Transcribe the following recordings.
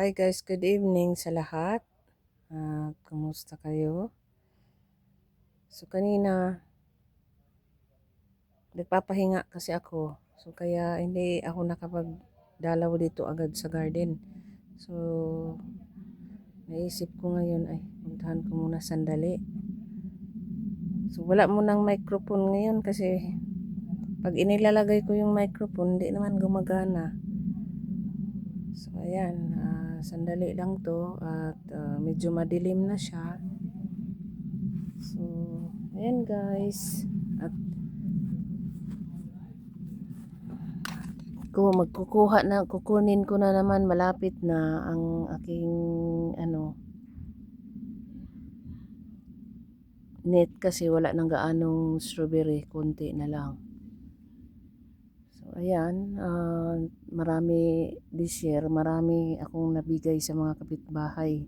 Hi guys, good evening sa lahat. Ah, kumusta kayo? So kanina nagpapahinga kasi ako. So kaya hindi ako nakapagdalaw dito agad sa garden. So naisip ko ngayon ay puntahan ko muna sandali. So wala mo ng microphone ngayon kasi pag inilalagay ko yung microphone, hindi naman gumagana. So ayan, sandali lang to at ah, medyo madilim na siya. So ayan guys. At ko magkukuha na kukunin ko na naman malapit na ang aking ano net kasi wala nang gaanong strawberry, konti na lang. Ayan, ah, marami this year, marami akong nabigay sa mga kapitbahay.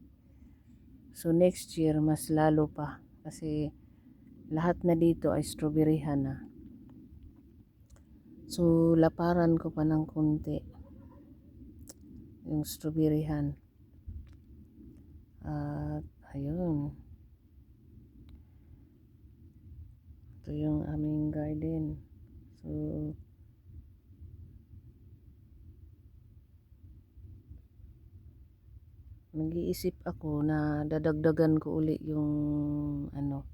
So, next year, mas lalo pa. Kasi, lahat na dito ay strawberryhan na. So, laparan ko pa ng konti. Yung strawberryhan. At, ayun. Ito yung aming garden. So, nag-iisip ako na dadagdagan ko uli yung ano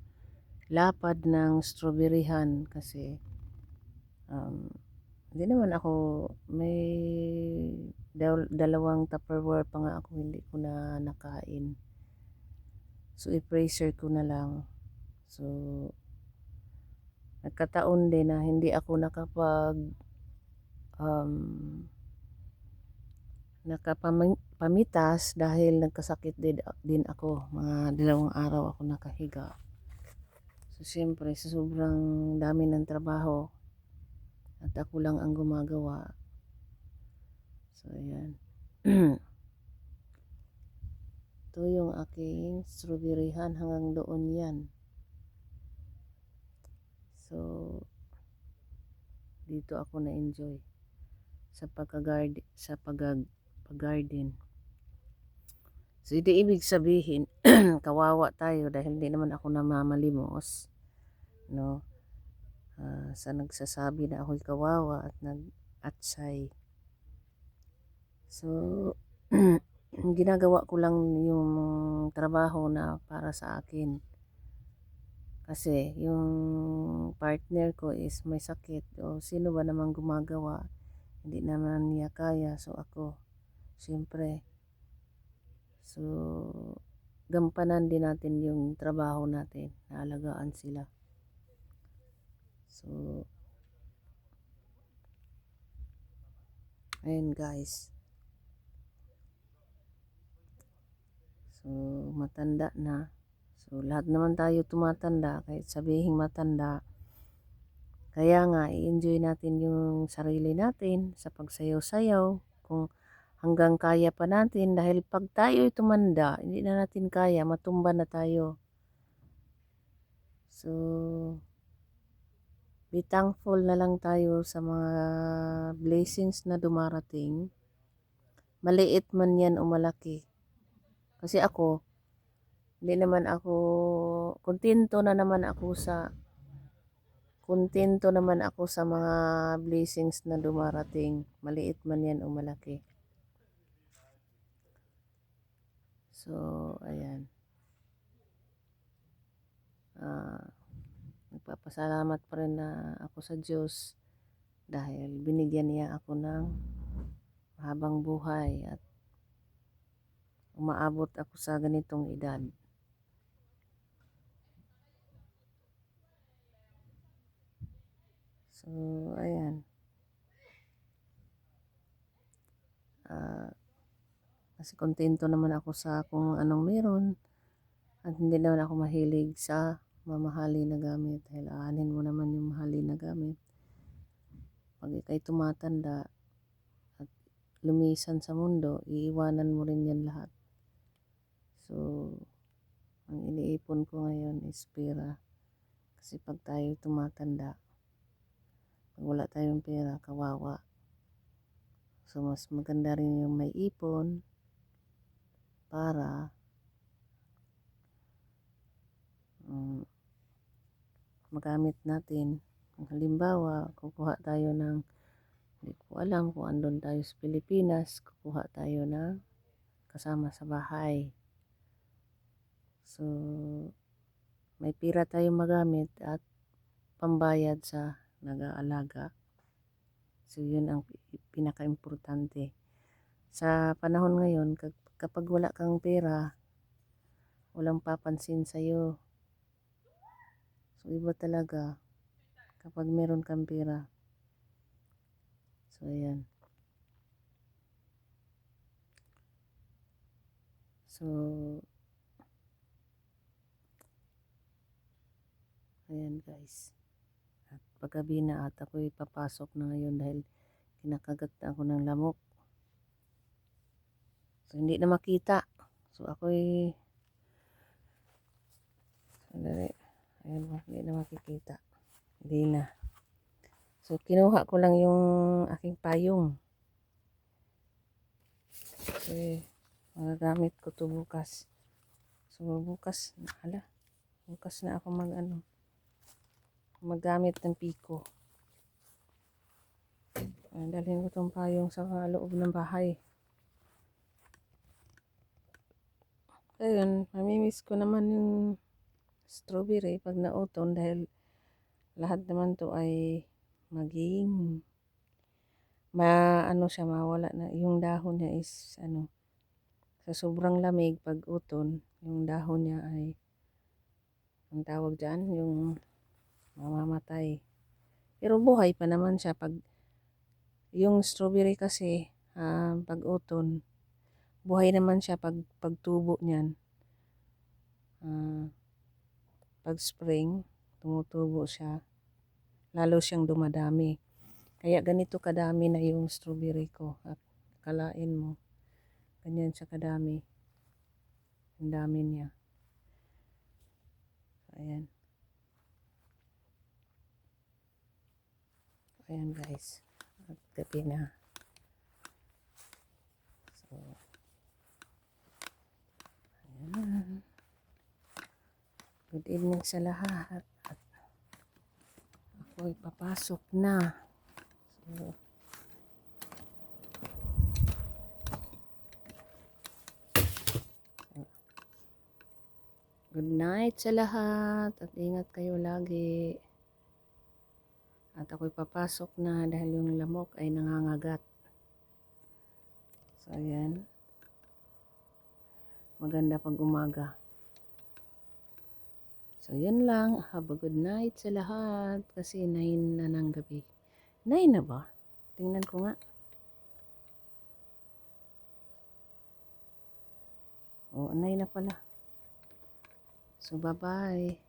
lapad ng strawberryhan kasi um, hindi naman ako may dal- dalawang tupperware pa nga ako hindi ko na nakain. So i-freezer ko na lang. So nagkataon din na hindi ako nakapag um, nakapamitas dahil nagkasakit din, ako. Mga dalawang araw ako nakahiga. So, siyempre, sa sobrang dami ng trabaho, at ako lang ang gumagawa. So, ayan. Ito yung aking strawberryhan hanggang doon yan. So, dito ako na-enjoy sa pagka-garden, sa pag-garden. So, hindi ibig sabihin, kawawa tayo dahil hindi naman ako namamalimos. No? Uh, sa nagsasabi na ako'y kawawa at nag-atsay. So, ginagawa ko lang yung trabaho na para sa akin. Kasi yung partner ko is may sakit o sino ba namang gumagawa hindi naman niya kaya so ako Siyempre, so, gampanan din natin yung trabaho natin, naalagaan sila. So, ayun guys. So, matanda na. So, lahat naman tayo tumatanda, kahit sabihin matanda. Kaya nga, i-enjoy natin yung sarili natin sa pagsayaw-sayaw. Kung hanggang kaya pa natin dahil pag tayo tumanda, hindi na natin kaya, matumba na tayo. So, be thankful na lang tayo sa mga blessings na dumarating. Maliit man yan o malaki. Kasi ako, hindi naman ako, kontento na naman ako sa, kontento naman ako sa mga blessings na dumarating. Maliit man yan o malaki. So, ayan. Uh, nagpapasalamat pa rin na ako sa Diyos dahil binigyan niya ako ng habang buhay at umaabot ako sa ganitong edad. So, ayan. Kasi kontento naman ako sa kung anong meron. At hindi naman ako mahilig sa mamahali na gamit. Dahil aanin mo naman yung mahali na gamit. Pag ikay tumatanda at lumisan sa mundo, iiwanan mo rin yan lahat. So, ang iniipon ko ngayon is pera. Kasi pag tayo tumatanda, pag wala tayong pera, kawawa. So, mas maganda rin yung may ipon para um, magamit natin. Halimbawa, kukuha tayo ng hindi ko alam kung andun tayo sa Pilipinas, kukuha tayo ng kasama sa bahay. So, may pira tayo magamit at pambayad sa nag-aalaga. So, yun ang pinaka-importante. Sa panahon ngayon, kag- kapag wala kang pera, walang papansin sa'yo. So, iba talaga kapag meron kang pera. So, ayan. So, ayan guys. At paggabi na at ako'y papasok na ngayon dahil kinakagat na ako ng lamok. So, hindi na makita. So, ako'y Sandali. Ayan mo, hindi na makikita. Hindi na. So, kinuha ko lang yung aking payong. Kasi, magagamit ko to bukas. So, bukas, hala, bukas na ako mag, ano, magamit ng piko. Dalhin ko tong payong sa loob ng bahay. Ayun, mamimiss ko naman yung strawberry pag nauton dahil lahat naman to ay maging ma ano siya mawala na. Yung dahon niya is ano sa sobrang lamig pag uton yung dahon niya ay ang tawag dyan yung mamamatay. Pero buhay pa naman siya pag yung strawberry kasi ah, pag uton buhay naman siya pag pagtubo niyan Ah, pag spring tumutubo siya lalo siyang dumadami. Kaya ganito kadami na yung strawberry ko. At kalain mo. Ganyan siya kadami. Ang dami niya. Ayan. Ayan guys. At gabi na. So, ayan. Good evening sa lahat. At ako'y papasok na. So, good night sa lahat at ingat kayo lagi. At ako'y papasok na dahil yung lamok ay nangangagat. So, ayan. Maganda pag umaga. So, yan lang. Have a good night sa lahat. Kasi 9 na ng gabi. 9 na ba? Tingnan ko nga. Oo, 9 na pala. So, bye-bye.